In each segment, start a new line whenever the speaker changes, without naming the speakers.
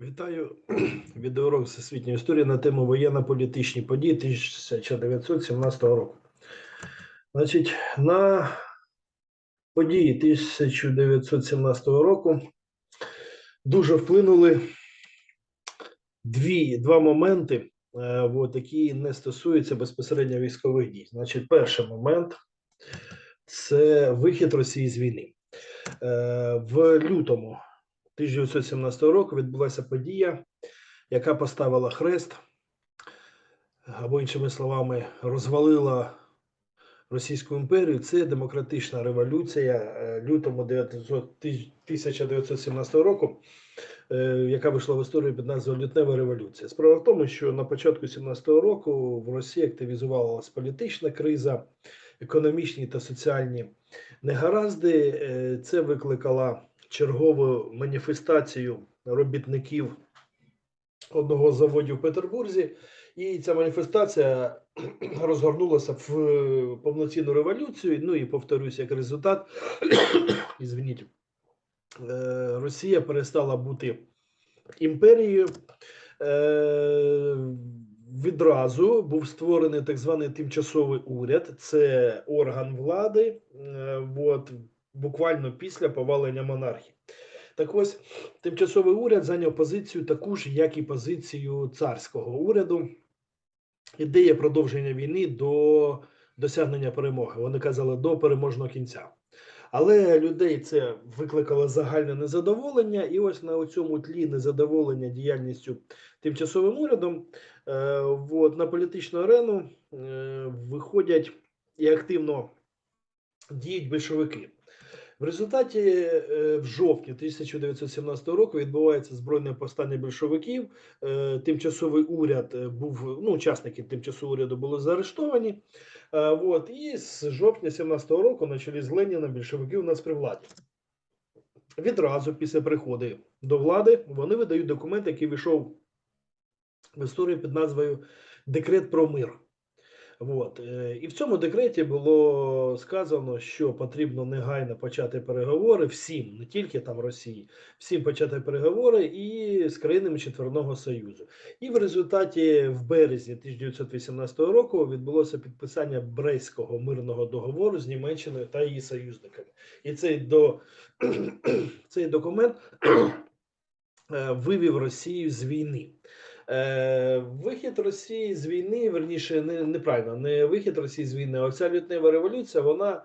Вітаю відеоурок всесвітньої історії на тему воєнно-політичні події 1917 року. Значить, на події 1917 року дуже вплинули дві, два моменти, е, от, які не стосуються безпосередньо військових дій. Значить, перший момент це вихід Росії з війни. Е, В лютому 1917 року відбулася подія, яка поставила хрест, або іншими словами, розвалила Російську імперію. Це демократична революція е, лютому 900 1917 року, е, яка вийшла в історію під назвою Лютнева революція. Справа в тому, що на початку 17 року в Росії активізувалася політична криза, економічні та соціальні негаразди. Е, Це викликало чергову маніфестацію робітників одного з заводів в Петербурзі, і ця маніфестація розгорнулася в повноцінну революцію. Ну і повторюсь, як результат, ізвиніть, е, Росія перестала бути імперією. Е, Відразу був створений так званий тимчасовий уряд, це орган влади. е, От, буквально після повалення монархії. Так ось тимчасовий уряд зайняв позицію таку ж, як і позицію царського уряду. Ідея продовження війни до досягнення перемоги. Вони казали до переможного кінця. Але людей це викликало загальне незадоволення, і ось на цьому тлі незадоволення діяльністю тимчасовим урядом е, от, на політичну арену е, виходять і активно діють большевики. В результаті е, в жовтні 1917 року відбувається збройне повстання більшовиків. Е, Тимчасовий уряд е, був ну, учасники тимчасового уряду були заарештовані. От, і з жовтня 17 року на чолі з Леніном більшовики у нас при владі. Відразу після приходу до влади вони видають документ, який вийшов в історію під назвою Декрет про мир. От. е, І в цьому декреті було сказано, що потрібно негайно почати переговори всім, не тільки там Росії, всім почати переговори і з країнами Четверного Союзу. І в результаті в березні 1918 року відбулося підписання Брестського мирного договору з Німеччиною та її союзниками. І цей, до, цей документ е, вивів Росію з війни. Е, Вихід Росії з війни, верніше, не неправильно, не вихід Росії з війни, а оця лютнева революція, вона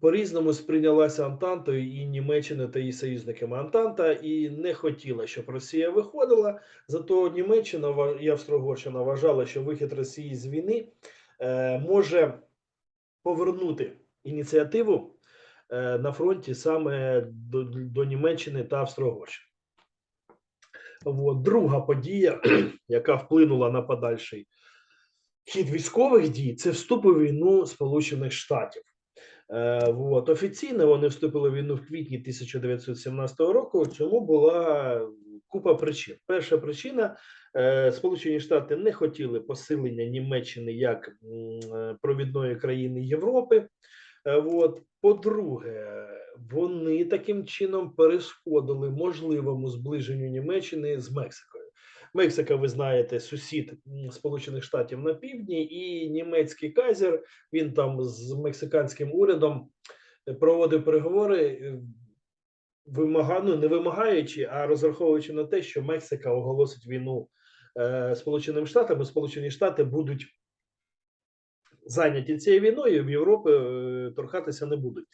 по-різному сприйнялася Антантою і Німеччиною та її союзниками. Антанта і не хотіла, щоб Росія виходила. Зато Німеччина і Австро-Угорщина вважала, що вихід Росії з війни е, може повернути ініціативу е, на фронті саме до, до Німеччини та Австро-Угорщини. От. Друга подія, яка вплинула на подальший хід військових дій, це вступ у війну Сполучених Штатів. Е. Офіційно вони вступили в війну в квітні 1917 року. Чому була купа причин? Перша причина: е, Сполучені Штати не хотіли посилення Німеччини як е, провідної країни Європи. Е, От. По-друге, вони таким чином перешкодили можливому зближенню Німеччини з Мексикою. Мексика, ви знаєте, сусід Сполучених Штатів на півдні, і німецький казір він там з мексиканським урядом е, проводив переговори, е, ну, не вимагаючи, а розраховуючи на те, що Мексика оголосить війну е, Сполученим Штатам, і Сполучені Штати будуть зайняті цією війною, в Європі е, торкатися не будуть.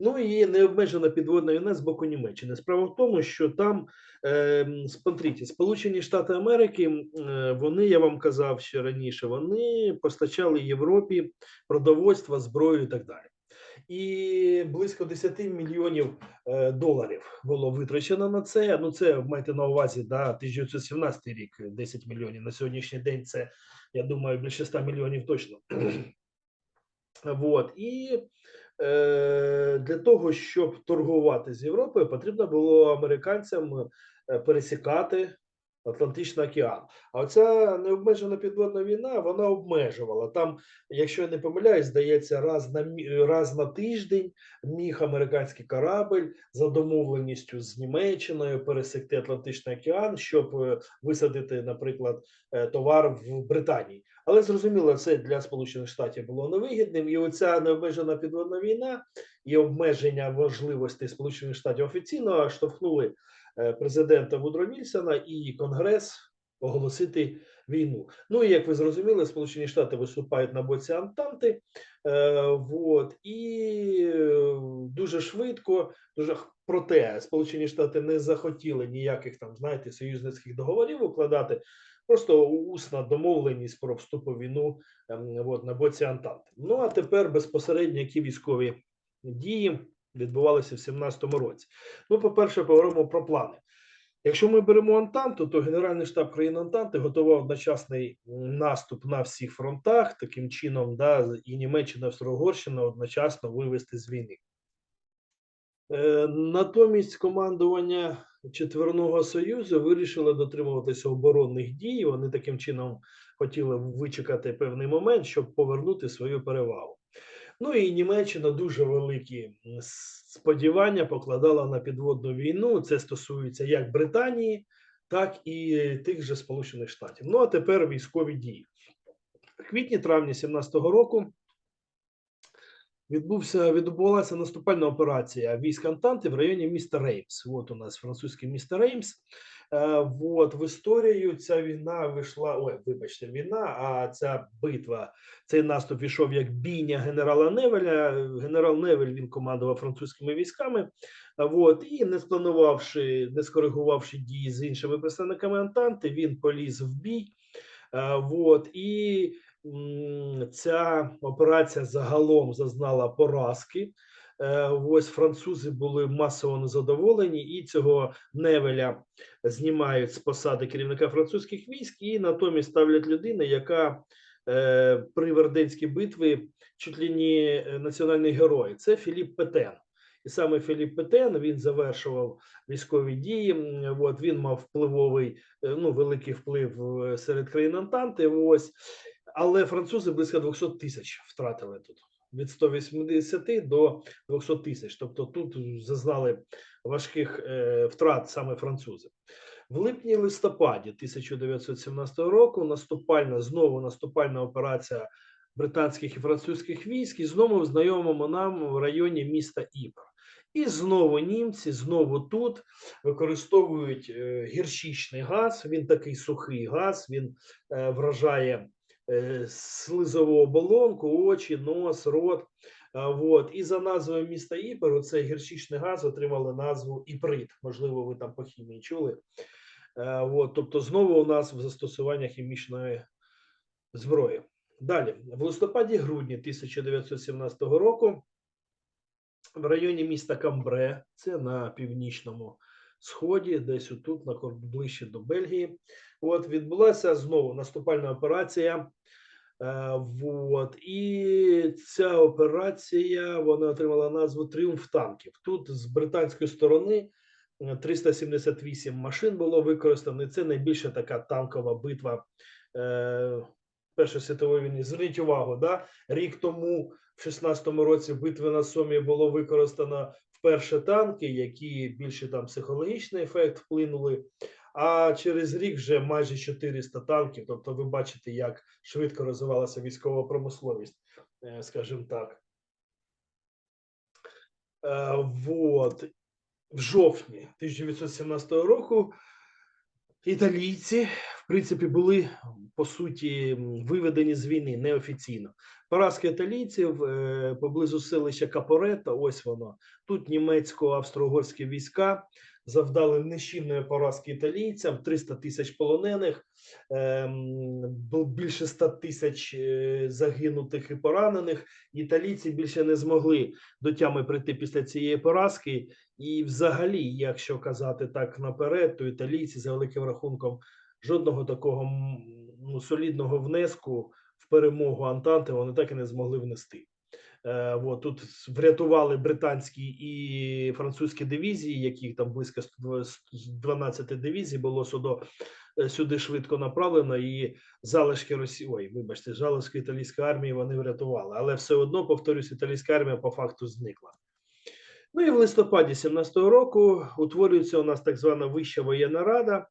Ну і необмежена підводна війна з боку Німеччини. Справа в тому, що там е, смотрите, Сполучені Штати Америки, е, вони, я вам казав ще раніше, вони постачали Європі продовольство, зброю і так далі. І близько 10 мільйонів е, доларів було витрачено на це. Ну, це майте на увазі да, 1917 рік 10 мільйонів. На сьогоднішній день це, я думаю, більше 100 мільйонів точно. Вот. І е, для того, щоб торгувати з Європою, потрібно було американцям е, пересікати Атлантичний океан. А оця необмежена підводна війна вона обмежувала. Там, якщо я не помиляюсь, здається, раз на раз на тиждень міг американський корабль за домовленістю з Німеччиною пересекти Атлантичний океан, щоб е, висадити, наприклад, е, товар в Британії. Але зрозуміло, це для Сполучених Штатів було невигідним. І оця необмежена підводна війна і обмеження можливостей Сполучених Штатів офіційно штовхнули президента Вудро Вільсона і Конгрес оголосити війну. Ну і як ви зрозуміли, Сполучені Штати виступають на боці Антанти. Е, вот, і е, дуже швидко, дуже проте Сполучені Штати не захотіли ніяких там, знаєте, союзницьких договорів укладати. Просто усна домовленість про вступ у війну ем, от, на боці Антанти. Ну а тепер безпосередньо які військові дії відбувалися в 17-му році. Ну, по-перше, поговоримо про плани. Якщо ми беремо Антанту, то Генеральний штаб країн Антанти готував одночасний наступ на всіх фронтах, таким чином, да, і Німеччина, і Австро-Угорщина одночасно вивести з війни. Е, Натомість командування Четверного Союзу вирішило дотримуватися оборонних дій. Вони таким чином хотіли вичекати певний момент, щоб повернути свою перевагу. Ну і Німеччина дуже великі сподівання покладала на підводну війну. Це стосується як Британії, так і тих же Сполучених Штатів. Ну а тепер військові дії. В квітні-травні 17-го року відбувся відбувалася наступальна операція військ Антанти в районі міста Реймс. От у нас французьке місто Реймс. Е, от в історію ця війна вийшла. Ой, вибачте, війна. А ця битва, цей наступ війшов як бійня генерала Невеля. Генерал Невель він командував французькими військами. От і не спланувавши, не скоригувавши дії з іншими представниками Антанти, він поліз в бій. Е, От і ця операція загалом зазнала поразки. Е, Ось французи були масово незадоволені, і цього Невеля знімають з посади керівника французьких військ, і натомість ставлять людину, яка е, при Верденській битві чуть ли не е, національний герой. Це Філіп Петен. І саме Філіп Петен він завершував військові дії. От він мав впливовий, ну великий вплив серед країн Антанти. Ось але французи близько 200 тисяч втратили тут від 180 до 200 тисяч. Тобто тут зазнали важких е, втрат саме французи. В липні листопаді 1917 року наступальна знову наступальна операція британських і французьких військ і знову в знайомому нам в районі міста Іпр. І знову німці знову тут використовують е, гірчичний газ. Він такий сухий газ, він е, вражає слизову оболонку, очі, нос, рот. А, Вот. І за назвою міста Іпер, цей гірчичний газ отримали назву Іприт. Можливо, ви там по хімії чули. Е, От. Тобто, знову у нас в застосування хімічної зброї. Далі, в листопаді-грудні 1917 року в районі міста Камбре, це на північному сході, десь отут, на ближче до Бельгії. От відбулася знову наступальна операція. Е, Вот. І ця операція вона отримала назву Тріумф танків. Тут з британської сторони е, 378 машин було використано. Це найбільша така танкова битва е, Першої світової війни. Зверніть увагу, да? рік тому, в 16-му році, в битві на Сомі було використано вперше танки, які більше там психологічний ефект вплинули. А через рік вже майже 400 танків. Тобто, ви бачите, як швидко розвивалася військова промисловість, е, скажімо так. Е, Вот. В жовтні 1917 року італійці, принципі, були по суті виведені з війни неофіційно. Поразка італійців е, поблизу селища Капорета, ось воно. Тут німецько-австро-угорські війська завдали нищівної поразки італійцям, 300 тисяч полонених, ем, більше 100 тисяч е, загинутих і поранених. Італійці більше не змогли до тями прийти після цієї поразки. І, взагалі, якщо казати так наперед, то італійці за великим рахунком жодного такого ну, солідного внеску в перемогу Антанти вони так і не змогли внести. Е, от, тут врятували британські і французькі дивізії, яких там близько 12 дивізій було сюди, е, сюди швидко направлено, і залишки Росії, ой, вибачте, залишки італійської армії вони врятували. Але все одно, повторюсь, італійська армія по факту зникла. Ну і в листопаді 17-го року утворюється у нас так звана Вища воєнна рада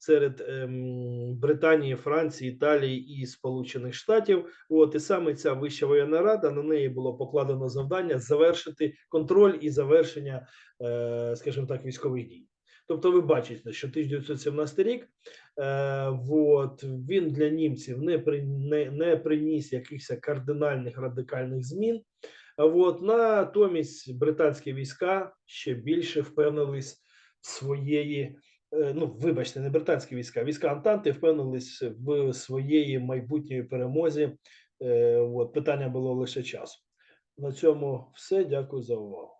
серед ем, Британії, Франції, Італії і Сполучених Штатів. От і саме ця Вища воєнна рада на неї було покладено завдання завершити контроль і завершення, е, скажімо так, військових дій. Тобто, ви бачите, що 1917 рік е, от, він для німців не, при, не, не приніс якихось кардинальних радикальних змін. От натомість британські війська ще більше впевнились в своєї, ну вибачте, не британські війська, війська Антанти впевнились в своєї майбутньої перемозі. Е, От питання було лише часу. На цьому все. Дякую за увагу.